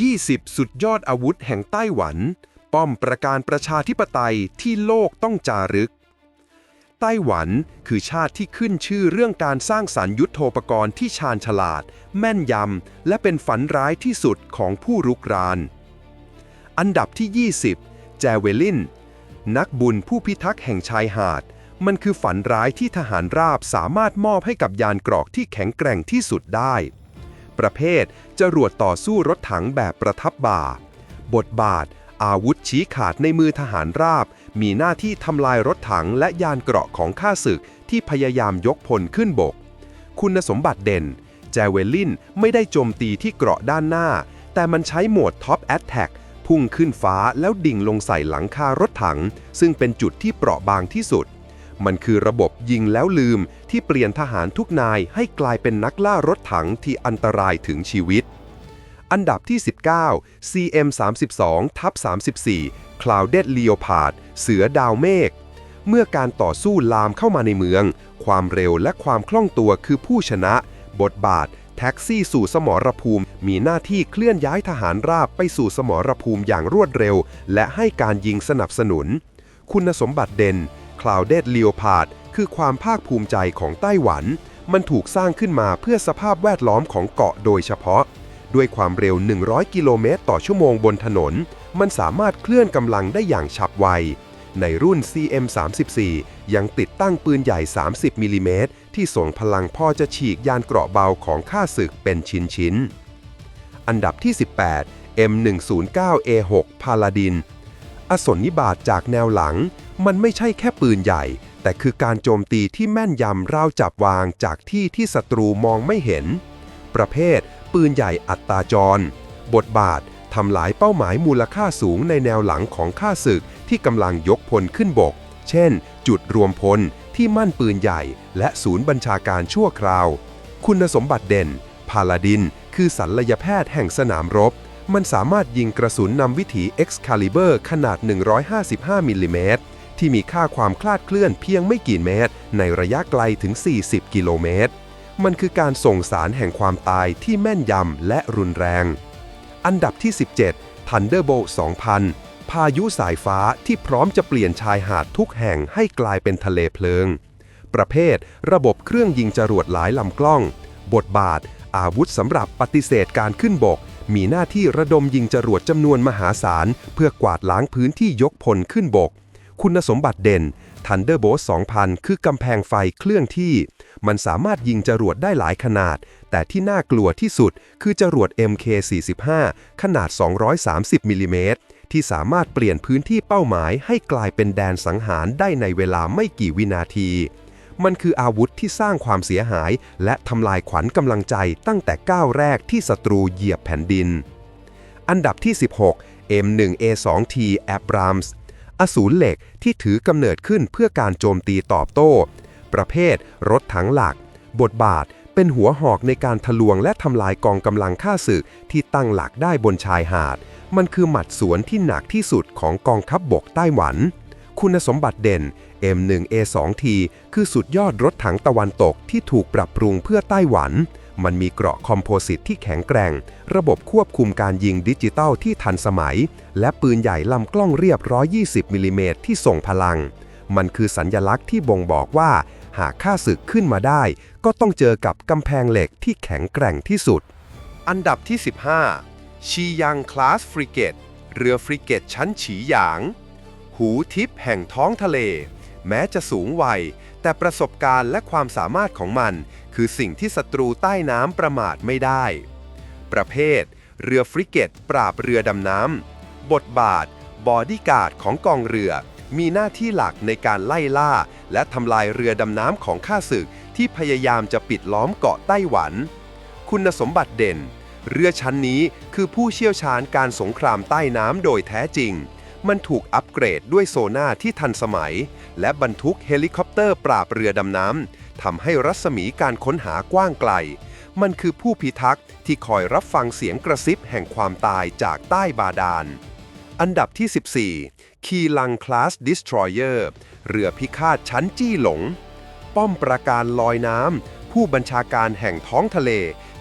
20 สุดยอดอาวุธแห่งไต้หวัน ป้อมประการประชาธิปไตยที่โลกต้องจารึก ไต้หวันคือชาติที่ขึ้นชื่อเรื่องการสร้างสรรค์ยุทธโธปกรณ์ที่ชาญฉลาด แม่นยำ และเป็นฝันร้ายที่สุดของผู้รุกราน อันดับที่ 20 แจเวลิน นักบุญผู้พิทักษ์แห่งชายหาด มันคือฝันร้ายที่ทหารราบสามารถมอบให้กับยานเกรอกที่แข็งแกร่งที่สุดได้ ประเภท จรวดต่อสู้รถถังแบบประทับบ่า บทบาท อาวุธชี้ขาดในมือทหารราบ มีหน้าที่ทำลายรถถังและยานเกราะของข้าศึกที่พยายามยกพลขึ้นบก คุณสมบัติเด่น แจเวลลินไม่ได้โจมตีที่เกราะด้านหน้า แต่มันใช้โหมดท็อปแอ t แทกพุ่งขึ้นฟ้าแล้วดิ่งลงใส่หลังคารถถัง ซึ่งเป็นจุดที่เปราะบางที่สุด มันคือระบบยิงแล้วลืม ที่เปลี่ยนทหารทุกนายให้กลายเป็นนักล่ารถถังที่อันตรายถึงชีวิต อันดับที่ 19 CM 32ทับ34 Clouded Leopard เสือดาวเมฆ เมื่อการต่อสู้ลามเข้ามาในเมือง ความเร็วและความคล่องตัวคือผู้ชนะ บทบาท แท็กซี่สู่สมรภูมิ มีหน้าที่เคลื่อนย้ายทหารราบไปสู่สมรภูมิอย่างรวดเร็ว และให้การยิงสนับสนุน คุณสมบัติเด่น Clouded Leopard คือความภาคภูมิใจของไต้หวัน มันถูกสร้างขึ้นมาเพื่อสภาพแวดล้อมของเกาะโดยเฉพาะ ด้วยความเร็ว 100 กิโลเมตรต่อชั่วโมงบนถนน มันสามารถเคลื่อนกำลังได้อย่างฉับไว ในรุ่น CM34 ยังติดตั้งปืนใหญ่ 30มิลลิเมตรที่ส่งพลังพอจะฉีกยานเกราะเบาของข้าศึกเป็นชิ้นๆ อันดับที่ 18 M109A6 พาลาดิน อสนิบาตจากแนวหลัง มันไม่ใช่แค่ปืนใหญ่ แต่คือการโจมตีที่แม่นยำราวจับวางจากที่ที่ศัตรูมองไม่เห็น ประเภท ปืนใหญ่อัตราจร บทบาททำลายเป้าหมายมูลค่าสูงในแนวหลังของข้าศึกที่กำลังยกพลขึ้นบก เช่น จุดรวมพลที่มั่นปืนใหญ่ และศูนย์บัญชาการชั่วคราว คุณสมบัติเด่น พาลาดิน คือศัลยแพทย์แห่งสนามรบ มันสามารถยิงกระสุนนำวิถี Excalibur ขนาด 155มิลลิเมตร ที่มีค่าความคลาดเคลื่อนเพียงไม่กี่เมตร ในระยะไกลถึง 40 กิโลเมตร มันคือการส่งสารแห่งความตายที่แม่นยำและรุนแรง อันดับที่ 17 Thunderbolt 2000 พายุสายฟ้าที่พร้อมจะเปลี่ยนชายหาดทุกแห่งให้กลายเป็นทะเลเพลิง ประเภท ระบบเครื่องยิงจรวดหลายลำกล้อง บทบาท อาวุธสำหรับปฏิเสธการขึ้นบกมีหน้าที่ระดมยิงจรวดจำนวนมหาศาล เพื่อกวาดล้างพื้นที่ยกพลขึ้นบก คุณสมบัติเด่น Thunderbolt 2000 คือกำแพงไฟเคลื่อนที่ มันสามารถยิงจรวดได้หลายขนาด แต่ที่น่ากลัวที่สุดคือจรวด MK45 ขนาด 230 มิลลิเมตรที่สามารถเปลี่ยนพื้นที่เป้าหมายให้กลายเป็นแดนสังหารได้ในเวลาไม่กี่วินาที มันคืออาวุธที่สร้างความเสียหาย และทำลายขวัญกำลังใจตั้งแต่ก้าวแรกที่ศัตรูเหยียบแผ่นดิน อันดับที่ 16 M1A2T Abrams อสูรเหล็กที่ถือกำเนิดขึ้นเพื่อการโจมตีตอบโต้ ประเภท รถถังหลัก บทบาทเป็นหัวหอกในการทะลวงและทำลายกองกำลังฆ่าศึกที่ตั้งหลักได้บนชายหาด มันคือหมัดสวนที่หนักที่สุดของกองทัพบบกไต้หวัน คุณสมบัติเด่น M1A2T คือสุดยอดรถถังตะวันตกที่ถูกปรับปรุงเพื่อไต้หวัน มันมีเกราะคอมโพสิตที่แข็งแกร่ง ระบบควบคุมการยิงดิจิตอลที่ทันสมัย และปืนใหญ่ลำกล้องเรียบ 120มิลลิเมตรที่ส่งพลัง มันคือสัญญลักษณ์ที่บ่งบอกว่า หากข้าศึกขึ้นมาได้ ก็ต้องเจอกับกำแพงเหล็กที่แข็งแกร่งที่สุด อันดับที่ 15 ชียังคลาสฟริเกตเรือฟริเกตชั้นฉีหยาง หูทิพย์แห่งท้องทะเล แม้จะสูงวัย แต่ประสบการณ์และความสามารถของมัน คือสิ่งที่ศัตรูใต้น้ำประมาทไม่ได้ ประเภท เรือฟริเกตปราบเรือดำน้ำ บทบาท บอดี้การ์ดของกองเรือ มีหน้าที่หลักในการไล่ล่า และทำลายเรือดำน้ำของข้าศึก ที่พยายามจะปิดล้อมเกาะไต้หวัน คุณสมบัติเด่น เรือชั้นนี้คือผู้เชี่ยวชาญการสงครามใต้น้ำโดยแท้จริง มันถูกอัปเกรดด้วยโซน่าที่ทันสมัย และบรรทุกเฮลิคอปเตอร์ปราบเรือดำน้ำทำให้รัศมีการค้นหากว้างไกล มันคือผู้พิทักษ์ที่คอยรับฟังเสียงกระซิบแห่งความตายจากใต้บาดาล อันดับที่ 14 คีลังคลาสดิสทรอยเออร์เรือพิฆาตชั้นจี้หลง ป้อมปราการลอยน้ำผู้บัญชาการแห่งท้องทะเล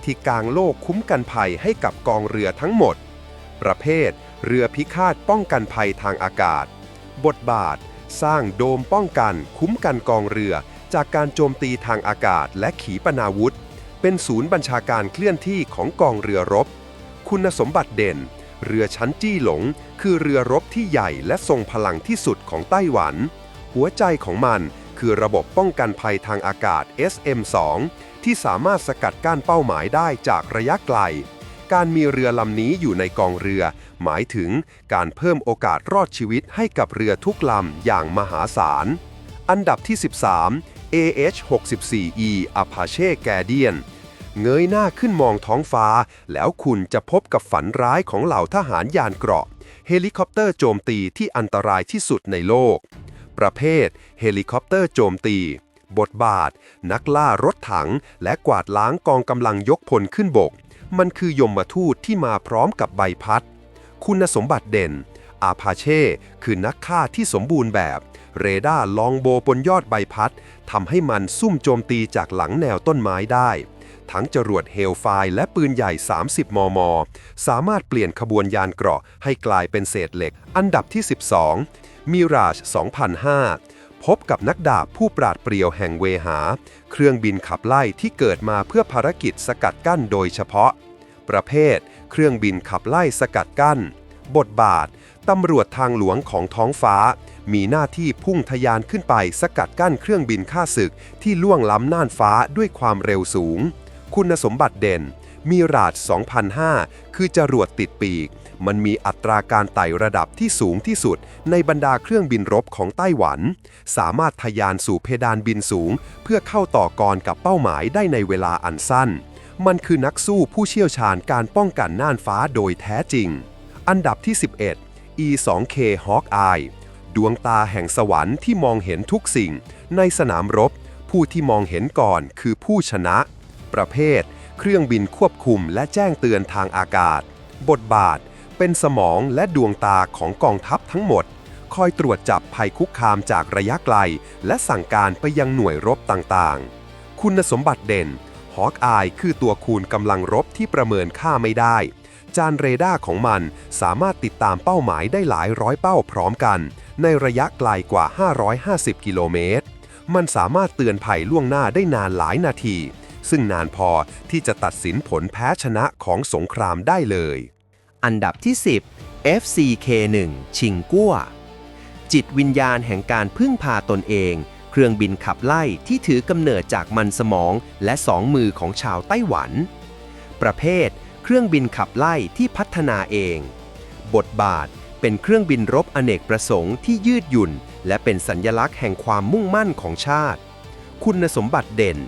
ที่กลางโลกคุ้มกันภัยให้กับกองเรือทั้งหมด ประเภท เรือพิฆาตป้องกันภัยทางอากาศ บทบาท สร้างโดมป้องกันคุ้มกันกองเรือ จากการโจมตีทางอากาศและขีปนาวุธ เป็นศูนย์บัญชาการเคลื่อนที่ของกองเรือรบ คุณสมบัติเด่น เรือชั้นจี้หลง คือเรือรบที่ใหญ่และทรงพลังที่สุดของไต้หวัน หัวใจของมันคือระบบป้องกันภัยทางอากาศ SM-2 ที่สามารถสกัดกั้นเป้าหมายได้จากระยะไกล การมีเรือลำนี้อยู่ในกองเรือ หมายถึงการเพิ่มโอกาสรอดชีวิตให้กับเรือทุกลำอย่างมหาศาล อันดับที่ 13 AH-64E Apache Guardian เงยหน้าขึ้นมองท้องฟ้า แล้วคุณจะพบกับฝันร้ายของเหล่าทหารยานเกราะ เฮลิคอปเตอร์โจมตีที่อันตรายที่สุดในโลก ประเภท เฮลิคอปเตอร์โจมตี บทบาท นักล่ารถถัง และกวาดล้างกองกำลังยกพลขึ้นบก มันคือยมทูตที่มาพร้อมกับใบพัด คุณสมบัติเด่น อาพาเช่ คือนักฆ่าที่สมบูรณ์แบบ เรดาร์ลองโบบนยอดใบพัดทำให้มันซุ่มโจมตีจากหลังแนวต้นไม้ได้ ทั้งจรวดเฮลไฟและปืนใหญ่ 30 มม สามารถเปลี่ยนขบวนยานเกราะให้กลายเป็นเศษเหล็ก อันดับที่ 12มิราช2005 พบกับนักดาบผู้ปราดเปรียวแห่งเวหา เครื่องบินขับไล่ที่เกิดมาเพื่อภารกิจสกัดกั้นโดยเฉพาะ ประเภท เครื่องบินขับไล่สกัดกั้น บทบาท ตำรวจทางหลวงของท้องฟ้า มีหน้าที่พุ่งทะยานขึ้นไปสกัดกั้นเครื่องบินฆ่าศึกที่ล่วงล้ำน่านฟ้าด้วยความเร็วสูง คุณสมบัติเด่น มีราด 2005 คือจรวดติดปีก มันมีอัตราการไต่ระดับที่สูงที่สุด ในบรรดาเครื่องบินรบของไต้หวัน สามารถทะยานสู่เพดานบินสูง เพื่อเข้าต่อกรกับเป้าหมายได้ในเวลาอันสั้น มันคือนักสู้ผู้เชี่ยวชาญการป้องกันน่านฟ้าโดยแท้จริง อันดับที่ 11 E2K Hawkeye ดวงตาแห่งสวรรค์ที่มองเห็นทุกสิ่ง ในสนามรบ ผู้ที่มองเห็นก่อนคือผู้ชนะ ประเภท เครื่องบินควบคุมและแจ้งเตือนทางอากาศ บทบาท เป็นสมองและดวงตาของกองทัพทั้งหมด คอยตรวจจับภัยคุกคามจากระยะไกล และสั่งการไปยังหน่วยรบต่างๆ คุณสมบัติเด่นฮอ k อายคือตัวคูณกำลังรบที่ประเมินค่าไม่ได้ จานเรดาร์ของมันสามารถติดตามเป้าหมายได้หลายร้อยเป้าพร้อมกัน ในระยะไกลกว่า 550 กิโลเมตร มันสามารถเตือนภัยล่วงหน้าได้นานหลายนาที ซึ่งนานพอที่จะตัดสินผลแพ้ชนะของสงครามได้เลย อันดับที่ 10 FCK1 ชิงกั้วจิตวิญญาณแห่งการพึ่งพาตนเอง เครื่องบินขับไล่ที่ถือกำเนิดจากมันสมองและสองมือของชาวไต้หวัน ประเภท เครื่องบินขับไล่ที่พัฒนาเอง บทบาทเป็นเครื่องบินรบอเนกประสงค์ที่ยืดหยุ่น และเป็นสัญญลักษณ์แห่งความมุ่งมั่นของชาติ คุณสมบัติเด่น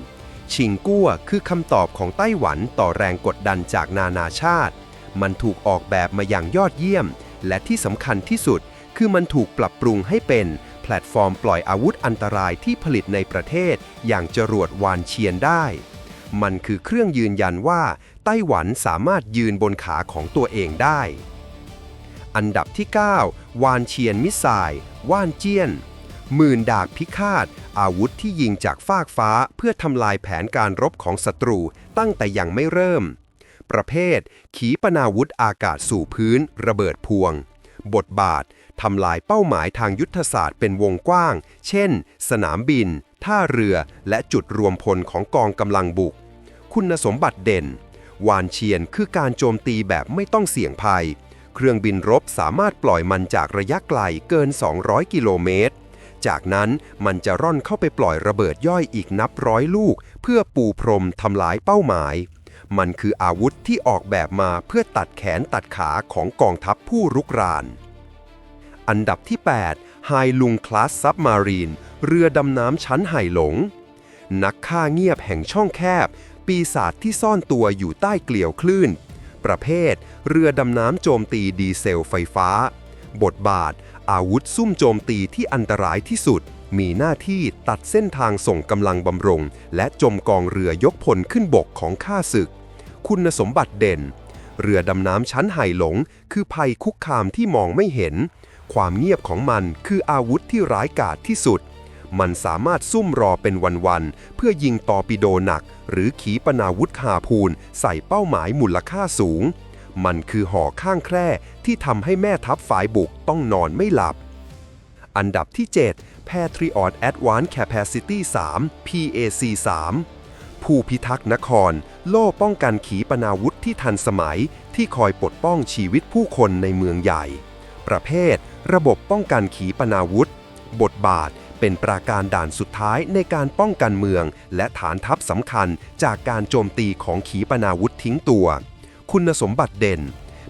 ชิงกั้วคือคำตอบของไต้หวันต่อแรงกดดันจากนานาชาติ มันถูกออกแบบมาอย่างยอดเยี่ยม และที่สำคัญที่สุด คือมันถูกปรับปรุงให้เป็น แพลตฟอร์มปล่อยอาวุธอันตรายที่ผลิตในประเทศ อย่างจรวดวานเชียนได้ มันคือเครื่องยืนยันว่า ไต้หวันสามารถยืนบนขาของตัวเองได้ อันดับที่ 9 วานเชียนมิสไซล์ว่านเจียนหมื่นดาบพิฆาต อาวุธที่ยิงจากฟากฟ้าเพื่อทำลายแผนการรบของศัตรูตั้งแต่ยังไม่เริ่ม ประเภท ขีปนาวุธอากาศสู่พื้น ระเบิดพวง บทบาททำลายเป้าหมายทางยุทธศาสตร์เป็นวงกว้าง เช่น สนามบิน ท่าเรือ และจุดรวมพลของกองกำลังบุก คุณสมบัติเด่น วานเชียนคือการโจมตีแบบไม่ต้องเสี่ยงภัย เครื่องบินรบสามารถปล่อยมันจากระยะไกลเกิน 200 กิโลเมตร จากนั้นมันจะร่อนเข้าไปปล่อยระเบิดย่อยอีกนับร้อยลูก เพื่อปูพรมทำลายเป้าหมาย มันคืออาวุธที่ออกแบบมาเพื่อตัดแขนตัดขาของกองทัพผู้รุกราน อันดับที่ 8 ไฮลุงคลาสซับมารีน เรือดำน้ำชั้นไห่หลง นักฆ่าเงียบแห่งช่องแคบ ปีศาจที่ซ่อนตัวอยู่ใต้เกลียวคลื่น ประเภท เรือดำน้ำโจมตีดีเซลไฟฟ้า บทบาท อาวุธซุ่มโจมตีที่อันตรายที่สุด มีหน้าที่ตัดเส้นทางส่งกำลังบำรุง และจมกองเรือยกพลขึ้นบกของข้าศึก คุณสมบัติเด่น เรือดำน้ำชั้นไห่หลง คือภัยคุกคามที่มองไม่เห็น ความเงียบของมันคืออาวุธที่ร้ายกาจที่สุด มันสามารถซุ่มรอเป็นวันๆเพื่อยิงตอปิโดหนัก หรือขีปนาวุธคาพูนใส่เป้าหมายมูลค่าสูง มันคือหอข้างแคร่ที่ทำให้แม่ทัพฝ่ายบุกต้องนอนไม่หลับ อันดับที่ 7 Patriot Advanced Capacity 3 PAC 3 ผู้พิทักษ์นคร โล่ป้องกันขีปนาวุธที่ทันสมัย ที่คอยปกป้องชีวิตผู้คนในเมืองใหญ่ ประเภท ระบบป้องกันขีปนาวุธ บทบาทเป็นปราการด่านสุดท้ายในการป้องกันเมือง และฐานทัพสำคัญจากการโจมตีของขีปนาวุธทิ้งตัว คุณสมบัติเด่น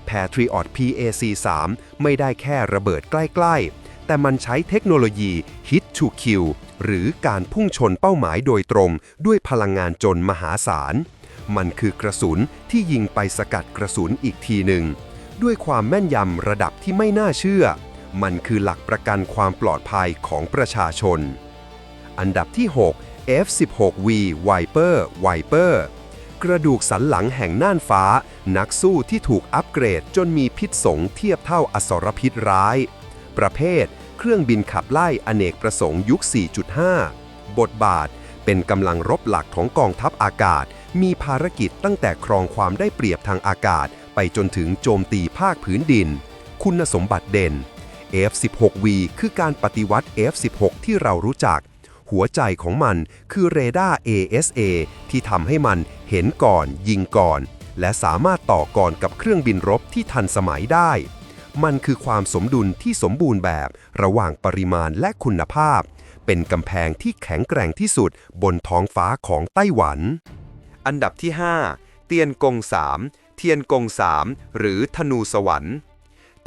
Patriot PAC 3ไม่ได้แค่ระเบิดใกล้ ๆ แต่มันใช้เทคโนโลยี Hit to Kill หรือการพุ่งชนเป้าหมายโดยตรง ด้วยพลังงานจนมหาศาล มันคือกระสุนที่ยิงไปสกัดกระสุนอีกทีหนึ่ง ด้วยความแม่นยำระดับที่ไม่น่าเชื่อ มันคือหลักประกันความปลอดภัยของประชาชน อันดับที่ 6 F16V Viper Viper กระดูกสันหลังแห่งน่านฟ้า นักสู้ที่ถูกอัปเกรดจนมีพิษสงเทียบเท่าอสรพิษร้าย ประเภท เครื่องบินขับไล่อเนกประสงค์ยุค 4.5 บทบาท เป็นกำลังรบหลักของกองทัพอากาศ มีภารกิจตั้งแต่ครองความได้เปรียบทางอากาศ ไปจนถึงโจมตีภาคพื้นดิน คุณสมบัติเด่น F16V คือการปฏิวัติ F16 ที่เรารู้จัก หัวใจของมันคือเรดาร์ ASA ที่ทำให้มันเห็นก่อน ยิงก่อน และสามารถต่อกรกับเครื่องบินรบที่ทันสมัยได้ มันคือความสมดุลที่สมบูรณ์แบบระหว่างปริมาณและคุณภาพ เป็นกำแพงที่แข็งแกร่งที่สุดบนท้องฟ้าของไต้หวัน อันดับที่ 5 เตียนกง3เทียนกง3หรือธนูสวรรค์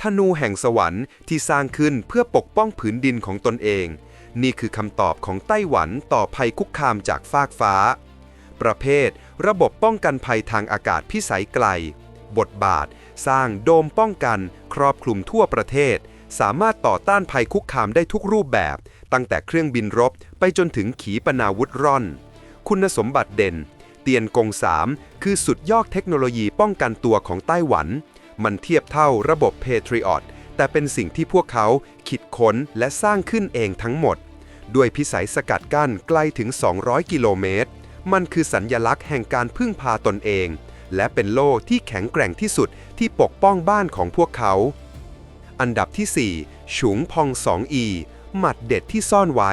ธนูแห่งสวรรค์ที่สร้างขึ้นเพื่อปกป้องผืนดินของตนเอง นี่คือคำตอบของไต้หวันต่อภัยคุกคามจากฟากฟ้า ประเภท ระบบป้องกันภัยทางอากาศพิสัยไกล บทบาท สร้างโดมป้องกัน ครอบคลุมทั่วประเทศ สามารถต่อต้านภัยคุกคามได้ทุกรูปแบบ ตั้งแต่เครื่องบินรบไปจนถึงขีปนาวุธร่อน คุณสมบัติเด่น เตียนกง 3 คือสุดยอดเทคโนโลยีป้องกันตัวของไต้หวัน มันเทียบเท่าระบบ Patriot แต่เป็นสิ่งที่พวกเขาคิดค้นและสร้างขึ้นเองทั้งหมด ด้วยพิสัยสกัดกั้นไกลถึง 200 กิโลเมตร มันคือสัญญลักษณ์แห่งการพึ่งพาตนเอง และเป็นโล่ที่แข็งแกร่งที่สุดที่ปกป้องบ้านของพวกเขา อันดับที่ 4 ฉุงพอง 2E หมัดเด็ดที่ซ่อนไว้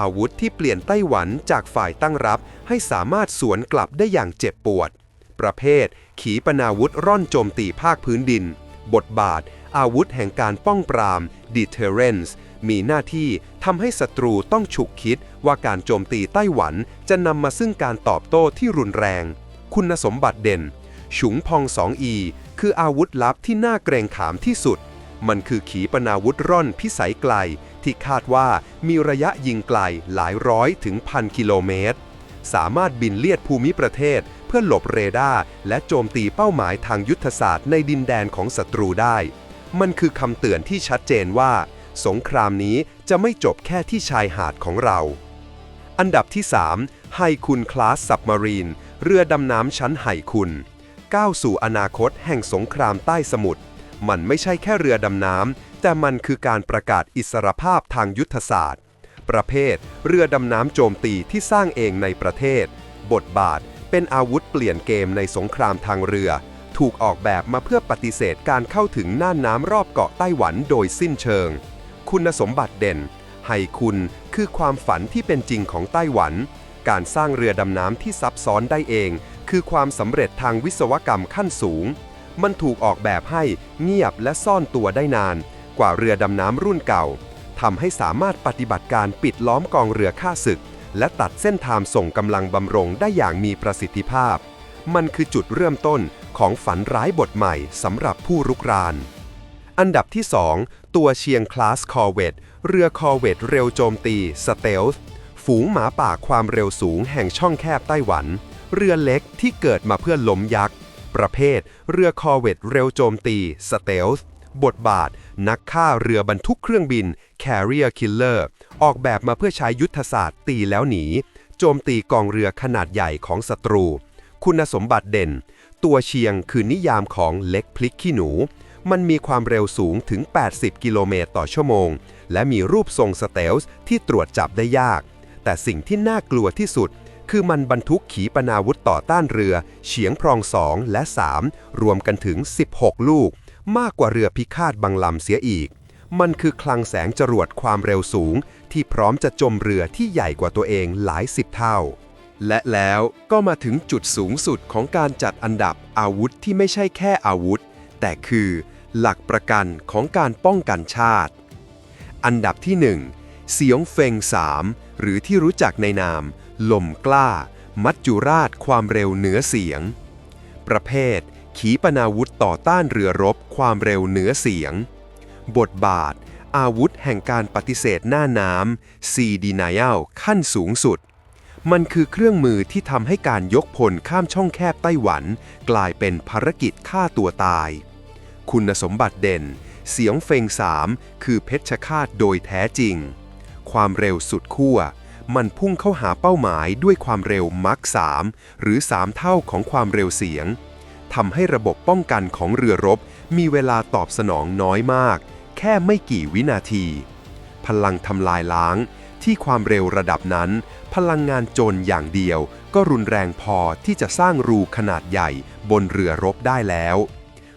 อาวุธที่เปลี่ยนไต้หวันจากฝ่ายตั้งรับ ให้สามารถสวนกลับได้อย่างเจ็บปวด ประเภท ขีปนาวุธร่อนโจมตีภาคพื้นดิน บทบาท อาวุธแห่งการป้องปราม deterrence มีหน้าที่ทำให้ศัตรูต้องฉุกคิดว่าการโจมตีไต้หวันจะนำมาซึ่งการตอบโต้ที่รุนแรง คุณสมบัติเด่น ฉุงพอง 2E คืออาวุธลับที่น่าเกรงขามที่สุด มันคือขีปนาวุธร่อนพิสัยไกล ที่คาดว่ามีระยะยิงไกลหลายร้อยถึงพันกิโลเมตร สามารถบินเลียดภูมิประเทศ เพื่อหลบเรดาร์และโจมตีเป้าหมายทางยุทธศาสตร์ในดินแดนของศัตรูได้ มันคือคำเตือนที่ชัดเจนว่า สงครามนี้จะไม่จบแค่ที่ชายหาดของเราอันดับที่ 3 ไฮคุนคลาสซับมารีน เรือดำน้ำชั้นไฮคุนก้าวสู่อนาคตแห่งสงครามใต้สมุทรมันไม่ใช่แค่เรือดำน้ำแต่มันคือการประกาศอิสรภาพทางยุทธศาสตร์ ประเภท เรือดำน้ำโจมตีที่สร้างเองในประเทศ บทบาทเป็นอาวุธเปลี่ยนเกมในสงครามทางเรือ ถูกออกแบบมาเพื่อปฏิเสธการเข้าถึงน่านน้ำรอบเกาะไต้หวันโดยสิ้นเชิง คุณสมบัติเด่นไฮคุณคือความฝันที่เป็นจริงของไต้หวัน การสร้างเรือดำน้ำที่ซับซ้อนได้เอง คือความสำเร็จทางวิศวกรรมขั้นสูง มันถูกออกแบบให้เงียบและซ่อนตัวได้นาน กว่าเรือดำน้ำรุ่นเก่าทำให้สามารถปฏิบัติการปิดล้อมกองเรือฆ่าศึก และตัดเส้นทางส่งกำลังบำรงได้อย่างมีประสิทธิภาพ มันคือจุดเริ่มต้นของฝันร้ายบทใหม่สำหรับผู้รุกราน อันดับที่ 2 ตัวเชียงคลาสคอร์เวตเรือคอร์เวตเร็วโจมตีสเตลส์ ฝูงหมาป่าความเร็วสูงแห่งช่องแคบไต้หวัน เรือเล็กที่เกิดมาเพื่อล้มยักษ์ ประเภท เรือคอเวตเร็วโจมตี สเตลส์บทบาท นักฆ่าเรือบรรทุกเครื่องบิน Carrier Killer ออกแบบมาเพื่อใช้ยุทธศาสตร์ตีแล้วหนี โจมตีกองเรือขนาดใหญ่ของศัตรู คุณสมบัติเด่น ตัวเชียงคือนิยามของเล็กพลิกขี้หนู มันมีความเร็วสูงถึง 80 กิโลเมตรต่อชั่วโมง และมีรูปทรงสเตลส์ที่ตรวจจับได้ยาก แต่สิ่งที่น่ากลัวที่สุด คือมันบรรทุกขีปนาวุธต่อต้านเรือ เฉียงพรองสองและ 3 รวมกันถึง 16 ลูก มากกว่าเรือพิฆาตบางลำเสียอีก มันคือคลังแสงจรวดความเร็วสูง ที่พร้อมจะจมเรือที่ใหญ่กว่าตัวเองหลายสิบเท่า และแล้วก็มาถึงจุดสูงสุดของการจัดอันดับอาวุธที่ไม่ใช่แค่อาวุธ แต่คือ หลักประกันของการป้องกันชาติ อันดับที่ 1 เสียงเฟงสาม หรือที่รู้จักในนาม ลมกล้า มัจจุราชความเร็วเหนือเสียง ประเภท ขีปนาวุธต่อต้านเรือรบ ความเร็วเหนือเสียง บทบาท อาวุธแห่งการปฏิเสธหน้าน้ำ Sea Denial ขั้นสูงสุด มันคือเครื่องมือที่ทำให้การยกพลข้ามช่องแคบไต้หวัน กลายเป็นภารกิจฆ่าตัวตาย คุณสมบัติเด่น เสียงเฟงสามคือเพชฌฆาตโดยแท้จริง ความเร็วสุดขั้ว มันพุ่งเข้าหาเป้าหมายด้วยความเร็วมัก3หรือ 3 เท่าของความเร็วเสียงทำให้ระบบป้องกันของเรือรบ มีเวลาตอบสนองน้อยมาก แค่ไม่กี่วินาที พลังทำลายล้าง ที่ความเร็วระดับนั้น พลังงานโจรอย่างเดียว ก็รุนแรงพอที่จะสร้างรูขนาดใหญ่บนเรือรบได้แล้ว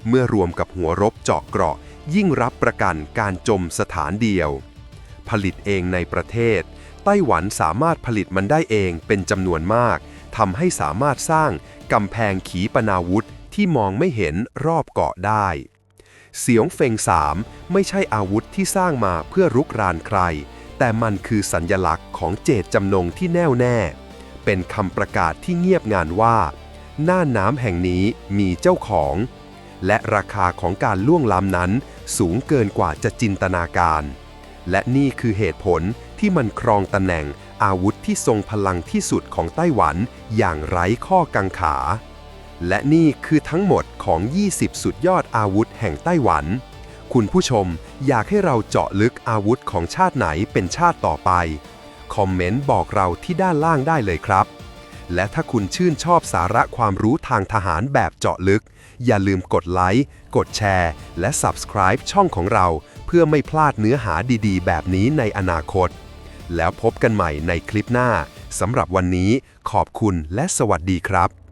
เมื่อรวมกับหัวรบเจาะเกราะ ยิ่งรับประกันการจมสถานเดียว ผลิตเองในประเทศ ไต้หวันสามารถผลิตมันได้เองเป็นจำนวนมากทำให้สามารถสร้างกำแพงขีปนาวุธที่มองไม่เห็นรอบเกาะได้ เสียงเฟงสามไม่ใช่อาวุธที่สร้างมาเพื่อรุกรานใคร แต่มันคือสัญญลักษณ์ของเจตจำนงที่แน่วแน่ เป็นคำประกาศที่เงียบงานว่า หน้าน้ำแห่งนี้มีเจ้าของ และราคาของการล่วงล้ำนั้นสูงเกินกว่าจะจินตนาการ และนี่คือเหตุผลที่มันครองตำแหน่งอาวุธที่ทรงพลังที่สุดของไต้หวันอย่างไร้ข้อกังขา และนี่คือทั้งหมดของ 20 สุดยอดอาวุธแห่งไต้หวัน คุณผู้ชมอยากให้เราเจาะลึกอาวุธของชาติไหนเป็นชาติต่อไป คอมเมนต์บอกเราที่ด้านล่างได้เลยครับ และถ้าคุณชื่นชอบสาระความรู้ทางทหารแบบเจาะลึก อย่าลืมกดไลค์ กดแชร์ และ Subscribe ช่องของเรา เพื่อไม่พลาดเนื้อหาดีๆ แบบนี้ในอนาคต แล้วพบกันใหม่ในคลิปหน้าสำหรับวันนี้ขอบคุณและสวัสดีครับ